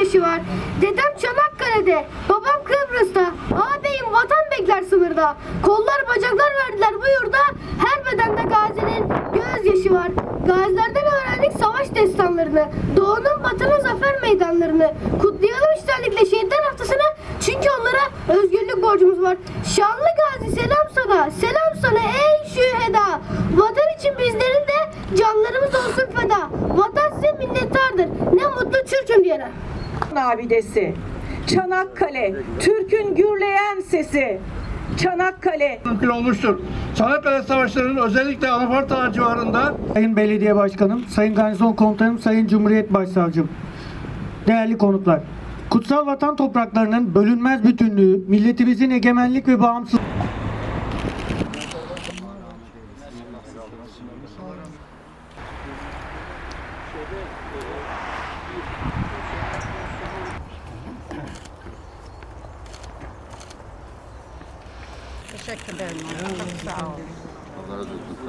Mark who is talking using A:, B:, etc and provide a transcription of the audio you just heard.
A: gözyaşı var. Dedem Çanakkale'de, babam Kıbrıs'ta, ağabeyim vatan bekler sınırda. Kollar bacaklar verdiler bu yurda, her bedende gazinin gözyaşı var. Gazilerden öğrendik savaş destanlarını, doğunun batının zafer meydanlarını. Kutlayalım içtenlikle şehitler haftasını, çünkü onlara özgürlük borcumuz var. Şanlı gazi selam sana, selam sana ey şüheda. Vatan Türk'üm diyene.
B: abidesi. Çanakkale, Türk'ün gürleyen sesi. Çanakkale,
C: mümkün olmuştur. Çanakkale Savaşları'nın özellikle Anapart Ağı civarında
D: Sayın Belediye Başkanım, Sayın Garnizon Komutanım, Sayın Cumhuriyet Başsavcım, değerli konuklar. Kutsal vatan topraklarının bölünmez bütünlüğü, milletimizin egemenlik ve bağımsız
E: Teşekkür ederim. Çok sağ olun.